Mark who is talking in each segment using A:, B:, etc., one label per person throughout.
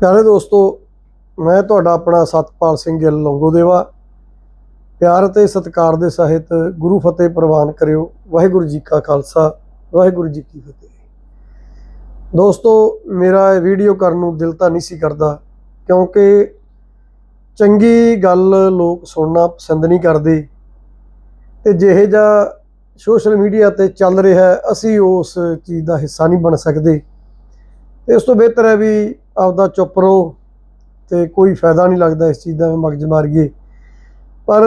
A: ਪਿਆਰੇ ਦੋਸਤੋ, ਮੈਂ ਤੁਹਾਡਾ ਆਪਣਾ ਸਤਪਾਲ ਸਿੰਘ ਗਿੱਲ ਲੰਗੋਦੇਵਾ। ਪਿਆਰ ਤੇ ਸਤਿਕਾਰ ਦੇ ਸਹਿਤ ਗੁਰੂ ਫਤਿਹ ਪ੍ਰਵਾਨ ਕਰਿਓ। ਵਾਹਿਗੁਰੂ ਜੀ ਕਾ ਖਾਲਸਾ, ਵਾਹਿਗੁਰੂ ਜੀ ਕੀ ਫਤਿਹ। ਦੋਸਤੋ, ਮੇਰਾ ਇਹ ਵੀਡੀਓ ਕਰਨ ਨੂੰ ਦਿਲ ਤਾਂ ਨਹੀਂ ਸੀ ਕਰਦਾ, ਕਿਉਂਕਿ ਚੰਗੀ ਗੱਲ ਲੋਕ ਸੁਣਨਾ ਪਸੰਦ ਨਹੀਂ ਕਰਦੇ। ਤੇ ਜਿਹੇ ਜਿਹਾ ਸੋਸ਼ਲ ਮੀਡੀਆ ਤੇ ਚੱਲ ਰਿਹਾ ਅਸੀਂ ਉਸ ਚੀਜ਼ ਦਾ ਹਿੱਸਾ ਨਹੀਂ ਬਣ ਸਕਦੇ। ਤੇ ਉਸ ਤੋਂ ਬਿਹਤਰ ਹੈ ਵੀ ਆਪਦਾ ਚੁੱਪ ਰਹੋ ਤੇ ਕੋਈ ਫਾਇਦਾ ਨਹੀਂ ਲੱਗਦਾ ਇਸ ਚੀਜ਼ ਦਾ ਮਗਜ ਮਾਰੀਏ। ਪਰ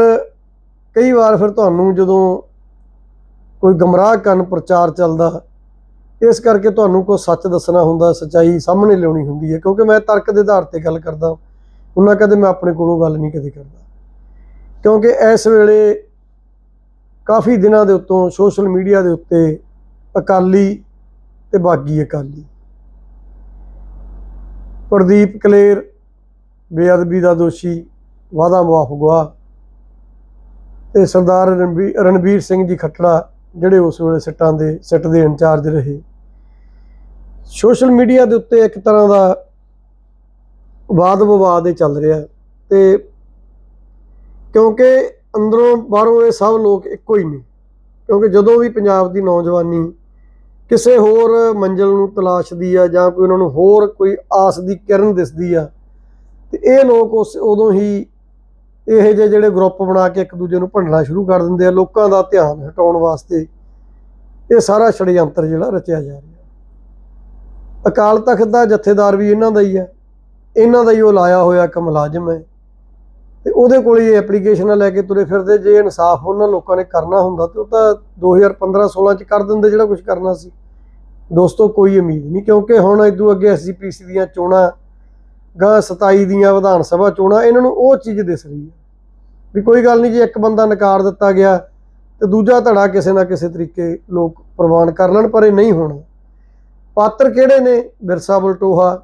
A: ਕਈ ਵਾਰ ਫਿਰ ਤੁਹਾਨੂੰ ਜਦੋਂ ਕੋਈ ਗਮਰਾਹ ਕਰਨ ਪ੍ਰਚਾਰ ਚੱਲਦਾ, ਇਸ ਕਰਕੇ ਤੁਹਾਨੂੰ ਕੋਈ ਸੱਚ ਦੱਸਣਾ ਹੁੰਦਾ, ਸੱਚਾਈ ਸਾਹਮਣੇ ਲਿਆਉਣੀ ਹੁੰਦੀ ਹੈ। ਕਿਉਂਕਿ ਮੈਂ ਤਰਕ ਦੇ ਆਧਾਰ ਤੇ ਗੱਲ ਕਰਦਾ ਉਹਨਾਂ ਕਦੇ ਮੈਂ ਆਪਣੇ ਕੋਲੋਂ ਗੱਲ ਨਹੀਂ ਕਦੇ ਕਰਦਾ। ਕਿਉਂਕਿ ਇਸ ਵੇਲੇ ਕਾਫੀ ਦਿਨਾਂ ਦੇ ਉੱਤੋਂ ਸੋਸ਼ਲ ਮੀਡੀਆ ਦੇ ਉੱਤੇ ਅਕਾਲੀ ਤੇ ਬਾਗੀ ਅਕਾਲੀ। ਪ੍ਰਦੀਪ ਕਲੇਰ, ਬੇਅਦਬੀ ਦਾ ਦੋਸ਼ੀ, ਵਾਦਾ ਮੁਆਫ ਗਵਾ ਤੇ ਸਰਦਾਰ ਰਣਬੀਰ ਰਣਬੀਰ ਸਿੰਘ ਜੀ ਖੱਟੜਾ, ਜਿਹੜੇ ਉਸ ਵੇਲੇ ਸਿੱਟਾਂ ਦੇ, ਸਿੱਟ ਦੇ ਇੰਚਾਰਜ ਰਹੇ। ਸੋਸ਼ਲ ਮੀਡੀਆ ਦੇ ਉੱਤੇ ਇੱਕ ਤਰ੍ਹਾਂ ਦਾ ਵਾਦ ਵਿਵਾਦ ਇਹ ਚੱਲ ਰਿਹਾ ਤੇ ਕਿਉਂਕਿ ਅੰਦਰੋਂ ਬਾਹਰੋਂ ਇਹ ਸਭ ਲੋਕ ਇੱਕੋ ਹੀ ਨੇ। ਕਿਉਂਕਿ ਜਦੋਂ ਵੀ ਪੰਜਾਬ ਦੀ ਨੌਜਵਾਨੀ ਕਿਸੇ ਹੋਰ ਮੰਜ਼ਲ ਨੂੰ ਤਲਾਸ਼ਦੀ ਆ ਜਾਂ ਕੋਈ ਉਹਨਾਂ ਨੂੰ ਹੋਰ ਕੋਈ ਆਸ ਦੀ ਕਿਰਨ ਦਿਸਦੀ ਆ, ਤੇ ਇਹ ਲੋਕ ਉਸ ਉਦੋਂ ਹੀ ਇਹ ਜਿਹੇ ਜਿਹੜੇ ਗਰੁੱਪ ਬਣਾ ਕੇ ਇੱਕ ਦੂਜੇ ਨੂੰ ਭੰਡਣਾ ਸ਼ੁਰੂ ਕਰ ਦਿੰਦੇ ਆ, ਲੋਕਾਂ ਦਾ ਧਿਆਨ ਹਟਾਉਣ ਵਾਸਤੇ ਇਹ ਸਾਰਾ ਛੜਯੰਤਰ ਜਿਹੜਾ ਰਚਿਆ ਜਾ ਰਿਹਾ। ਅਕਾਲ ਤਖਤ ਦਾ ਜਥੇਦਾਰ ਵੀ ਇਹਨਾਂ ਦਾ ਹੀ ਆ, ਇਹਨਾਂ ਦਾ ਹੀ ਉਹ ਲਾਇਆ ਹੋਇਆ ਇੱਕ ਮੁਲਾਜ਼ਮ ਹੈ, ਤੇ ਉਹਦੇ ਕੋਲ ਹੀ ਐਪਲੀਕੇਸ਼ਨਾਂ ਲੈ ਕੇ ਤੁਰੇ ਫਿਰਦੇ, ਜੇ ਇਨਸਾਫ ਉਹਨਾਂ ਲੋਕਾਂ ਨੇ ਕਰਨਾ ਹੁੰਦਾ ਤੇ ਉਹ ਤਾਂ 2015 16 ਚ ਕਰ ਦਿੰਦੇ ਜਿਹੜਾ ਕੁਝ ਕਰਨਾ ਸੀ। ਦੋਸਤੋ, ਕੋਈ ਉਮੀਦ ਨਹੀਂ, ਕਿਉਂਕਿ ਹੁਣ ਇਦੋਂ ਅੱਗੇ ਐਸਜੀਪੀਸੀ ਦੀਆਂ ਚੋਣਾਂ ਗਾਂ 27 ਦੀਆਂ ਵਿਧਾਨ ਸਭਾ ਚੋਣਾਂ, ਇਹਨਾਂ ਨੂੰ ਉਹ ਚੀਜ਼ ਦਿਸ ਰਹੀ ਹੈ ਵੀ ਕੋਈ ਗੱਲ ਨਹੀਂ, ਜੇ ਇੱਕ ਬੰਦਾ ਨਕਾਰ ਦਿੱਤਾ ਗਿਆ ਤੇ ਦੂਜਾ ਧੜਾ ਕਿਸੇ ਨਾ ਕਿਸੇ ਤਰੀਕੇ ਲੋਕ ਪ੍ਰਵਾਨ ਕਰ ਲੈਣ, ਪਰ ਇਹ ਨਹੀਂ ਹੋਣਾ। ਪਾਤਰ ਕਿਹੜੇ ਨੇ? ਬਿਰਸਾ ਬਲਟੋਹਾ।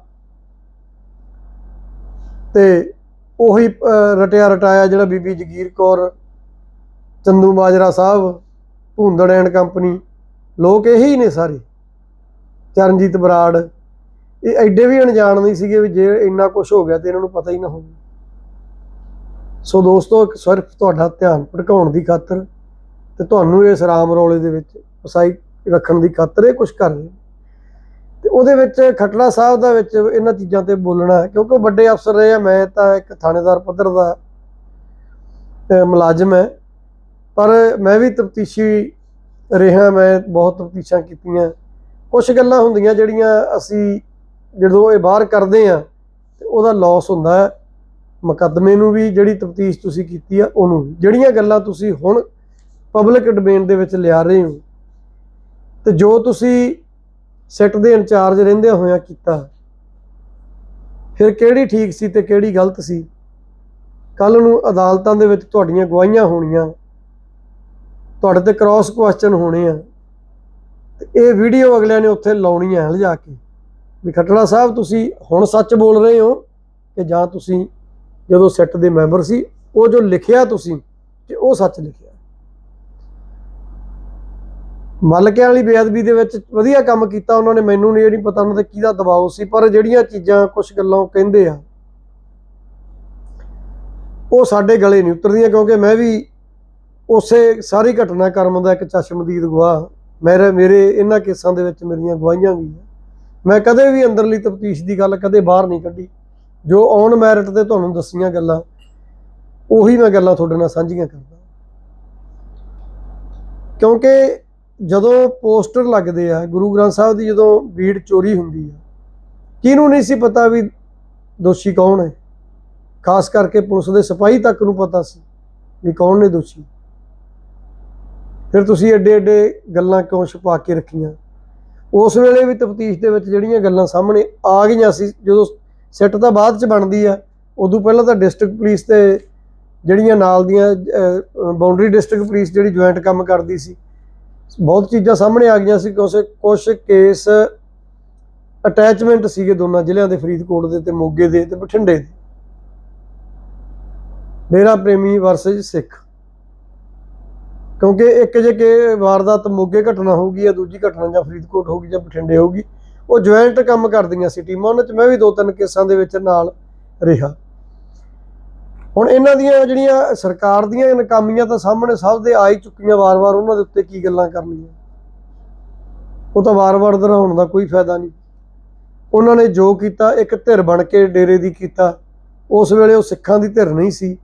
A: ਤੇ ਉਹੀ ਰਟਿਆ ਰਟਾਇਆ ਜਿਹੜਾ ਬੀਬੀ ਜਗੀਰ ਕੌਰ, ਚੰਦੂ ਮਾਜਰਾ ਸਾਹਿਬ, ਭੁੰਦੜ ਐਂਡ ਕੰਪਨੀ, ਲੋਕ ਇਹੀ ਨੇ ਸਾਰੇ। ਚਰਨਜੀਤ ਬਰਾੜ, ਇਹ ਐਡੇ ਵੀ ਅਣਜਾਣ ਨਹੀਂ ਸੀਗੇ ਵੀ ਜੇ ਇੰਨਾ ਕੁਝ ਹੋ ਗਿਆ ਤੇ ਇਹਨਾਂ ਨੂੰ ਪਤਾ ਹੀ ਨਾ ਹੋਵੇ। ਸੋ ਦੋਸਤੋ, ਇੱਕ ਸਿਰਫ ਤੁਹਾਡਾ ਧਿਆਨ ਭਟਕਾਉਣ ਦੀ ਖਾਤਰ ਤੇ ਤੁਹਾਨੂੰ ਇਸ ਰਾਮ ਰੌਲੇ ਦੇ ਵਿੱਚ ਫਸਾਈ ਰੱਖਣ ਦੀ ਖਾਤਰ ਇਹ ਕੁਝ ਕਰ ਰਹੇ ਤੇ ਉਹਦੇ ਵਿੱਚ ਖਟੜਾ ਸਾਹਿਬ ਦਾ ਵਿੱਚ ਇਹਨਾਂ ਚੀਜ਼ਾਂ ਤੇ ਬੋਲਣਾ ਕਿਉਂਕਿ ਉਹ ਵੱਡੇ ਅਫਸਰ ਰਹੇ ਆ, ਮੈਂ ਤਾਂ ਇੱਕ ਥਾਣੇਦਾਰ ਪੱਧਰ ਦਾ ਮੁਲਾਜ਼ਮ ਹੈ। ਪਰ ਮੈਂ ਵੀ ਤਫਤੀਸ਼ੀ ਰਿਹਾ, ਮੈਂ ਬਹੁਤ ਤਫਤੀਸ਼ਾਂ ਕੀਤੀਆਂ। ਕੁਝ ਗੱਲਾਂ ਹੁੰਦੀਆਂ ਜਿਹੜੀਆਂ ਅਸੀਂ ਜਦੋਂ ਇਹ ਬਾਹਰ ਕਰਦੇ ਆ ਤੇ ਉਹਦਾ ਲਾਸ ਹੁੰਦਾ ਹੈ। ਮੁਕੱਦਮੇ ਨੂੰ ਵੀ ਜਿਹੜੀ ਤਫਤੀਸ਼ ਤੁਸੀਂ ਕੀਤੀ ਆ, ਉਹਨੂੰ ਜਿਹੜੀਆਂ ਗੱਲਾਂ ਤੁਸੀਂ ਹੁਣ ਪਬਲਿਕ ਡੋਮੇਨ ਦੇ ਵਿੱਚ ਲਿਆ ਰਹੇ ਹੋ, ਤੇ ਜੋ ਤੁਸੀਂ ਸੈੱਟ ਦੇ ਇੰਚਾਰਜ ਰਹਿੰਦੇ ਹੋਇਆਂ ਕੀਤਾ, ਫਿਰ ਕਿਹੜੀ ਠੀਕ ਸੀ ਤੇ ਕਿਹੜੀ ਗਲਤ ਸੀ? ਕੱਲ ਨੂੰ ਅਦਾਲਤਾਂ ਦੇ ਵਿੱਚ ਤੁਹਾਡੀਆਂ ਗਵਾਹੀਆਂ ਹੋਣੀਆਂ। ਤੁਹਾਡੇ ਤੇ ਕ੍ਰਾਸ ਕੁਐਸਚਨ ਹੋਣੇ ਆ। ਤੇ ਇਹ ਵੀਡੀਓ ਅਗਲਿਆਂ ਨੇ ਉੱਥੇ ਲਾਉਣੀ ਹੈ ਲਿਜਾ ਕੇ। ਵੀ ਖੱਟੜਾ ਸਾਹਿਬ, ਤੁਸੀਂ ਹੁਣ ਸੱਚ ਬੋਲ ਰਹੇ ਹੋ ਕਿ ਜਾਂ ਤੁਸੀਂ ਜਦੋਂ ਸਿੱਟ ਦੇ ਮੈਂਬਰ ਸੀ, ਉਹ ਜੋ ਲਿਖਿਆ ਤੁਸੀਂ ਤੇ ਉਹ ਸੱਚ ਲਿਖਿਆ। ਮਲਕਿਆਂ ਵਾਲੀ ਬੇਅਦਬੀ ਦੇ ਵਿੱਚ ਵਧੀਆ ਕੰਮ ਕੀਤਾ ਉਹਨਾਂ ਨੇ, ਮੈਨੂੰ ਨਹੀਂ, ਇਹ ਨਹੀਂ ਪਤਾ ਉਹਨਾਂ ਤੇ ਕਿਹਦਾ ਦਬਾਅ ਸੀ, ਪਰ ਜਿਹੜੀਆਂ ਚੀਜ਼ਾਂ ਕੁਝ ਗੱਲਾਂ ਉਹ ਕਹਿੰਦੇ ਆ, ਉਹ ਸਾਡੇ ਗਲੇ ਨਹੀਂ ਉਤਰਦੀਆਂ ਕਿਉਂਕਿ ਮੈਂ ਵੀ ਉਸੇ ਸਾਰੀ ਘਟਨਾਕ੍ਰਮ ਦਾ ਇੱਕ ਚਸ਼ਮਦੀਦ ਗਵਾਹ ਮੇਰੇ ਮੇਰੇ ਇਹਨਾਂ ਕੇਸਾਂ ਦੇ ਵਿੱਚ ਮੇਰੀਆਂ ਗਵਾਹੀਆਂ ਵੀ ਆ ਮੈਂ ਕਦੇ ਵੀ ਅੰਦਰਲੀ ਤਫਤੀਸ਼ ਦੀ ਗੱਲ ਕਦੇ ਬਾਹਰ ਨਹੀਂ ਕੱਢੀ। ਜੋ ਔਨ ਮੈਰਿਟ ਤੇ ਤੁਹਾਨੂੰ ਦੱਸੀਆਂ ਗੱਲਾਂ, ਉਹੀ ਮੈਂ ਗੱਲਾਂ ਤੁਹਾਡੇ ਨਾਲ ਸਾਂਝੀਆਂ ਕਰਦਾ। ਕਿਉਂਕਿ ਜਦੋਂ ਪੋਸਟਰ ਲੱਗਦੇ ਆ, ਗੁਰੂ ਗ੍ਰੰਥ ਸਾਹਿਬ ਦੀ ਜਦੋਂ ਬੀੜ ਚੋਰੀ ਹੁੰਦੀ ਆ, ਕਿਹਨੂੰ ਨਹੀਂ ਸੀ ਪਤਾ ਵੀ ਦੋਸ਼ੀ ਕੌਣ ਹੈ? ਖਾਸ ਕਰਕੇ ਪੁਲਿਸ ਦੇ ਸਿਪਾਹੀ ਤੱਕ ਨੂੰ ਪਤਾ ਸੀ ਵੀ ਕੌਣ ਨੇ ਦੋਸ਼ੀ। ਫਿਰ ਤੁਸੀਂ ਐਡੇ ਐਡੇ ਗੱਲਾਂ ਕਿਉਂ ਛੁਪਾ ਕੇ ਰੱਖੀਆਂ? ਉਸ ਵੇਲੇ ਵੀ ਤਫਤੀਸ਼ ਦੇ ਵਿੱਚ ਜਿਹੜੀਆਂ ਗੱਲਾਂ ਸਾਹਮਣੇ ਆ ਗਈਆਂ ਸੀ, ਜਦੋਂ ਸੈੱਟ ਤਾਂ ਬਾਅਦ ਚ ਬਣਦੀ ਆ, ਉਦੋਂ ਪਹਿਲਾਂ ਤਾਂ ਡਿਸਟ੍ਰਿਕਟ ਪੁਲਿਸ ਤੇ ਜਿਹੜੀਆਂ ਨਾਲ ਦੀਆਂ ਬਾਉਂਡਰੀ ਡਿਸਟ੍ਰਿਕਟ ਪੁਲਿਸ ਜਿਹੜੀ ਜੁਆਇੰਟ ਕੰਮ ਕਰਦੀ ਸੀ, ਬਹੁਤ ਚੀਜ਼ਾਂ ਸਾਹਮਣੇ ਆ ਗਈਆਂ ਸੀ ਕਿਉਂਕਿ ਕੁਝ ਕੇਸ ਅਟੈਚਮੈਂਟ ਸੀਗੇ ਦੋਨਾਂ ਜ਼ਿਲ੍ਹਿਆਂ ਦੇ, ਫਰੀਦਕੋਟ ਦੇ ਤੇ ਮੋਗੇ ਦੇ ਤੇ ਬਠਿੰਡੇ ਦੇ। ਡੇਰਾ ਪ੍ਰੇਮੀ ਵਰਸਜ ਸਿੱਖ। ਕਿਉਂਕਿ ਇੱਕ ਜੇ ਕਿ ਵਾਰਦਾਤ ਮੋਗੇ ਘਟਨਾ ਹੋਊਗੀ ਜਾਂ ਦੂਜੀ ਘਟਨਾ ਜਾਂ ਫਰੀਦਕੋਟ ਹੋਊਗੀ ਜਾਂ ਬਠਿੰਡੇ ਹੋਊਗੀ, ਉਹ ਜੁਆਇੰਟ ਕੰਮ ਕਰਦੀਆਂ ਸੀ ਟੀਮਾਂ, ਉਹਨਾਂ 'ਚ ਮੈਂ ਵੀ ਦੋ ਤਿੰਨ ਕੇਸਾਂ ਦੇ ਵਿੱਚ ਨਾਲ ਰਿਹਾ। ਹੁਣ ਇਹਨਾਂ ਦੀਆਂ ਜਿਹੜੀਆਂ ਸਰਕਾਰ ਦੀਆਂ ਨਕਾਮੀਆਂ ਤਾਂ ਸਾਹਮਣੇ ਸਭ ਦੇ ਆ ਹੀ ਚੁੱਕੀਆਂ, ਵਾਰ-ਵਾਰ ਉਹਨਾਂ ਦੇ ਉੱਤੇ ਕੀ ਗੱਲਾਂ ਕਰਨੀਆਂ? ਉਹ ਤਾਂ ਵਾਰ-ਵਾਰ ਦੁਹਰਾਉਣ ਦਾ ਕੋਈ ਫਾਇਦਾ ਨਹੀਂ। ਉਹਨਾਂ ਨੇ ਜੋ ਕੀਤਾ, ਇੱਕ ਧਿਰ ਬਣ ਕੇ ਡੇਰੇ ਦੀ ਕੀਤਾ। ਉਸ ਵੇਲੇ ਉਹ ਸਿੱਖਾਂ ਦੀ ਧਿਰ ਨਹੀਂ ਸੀ।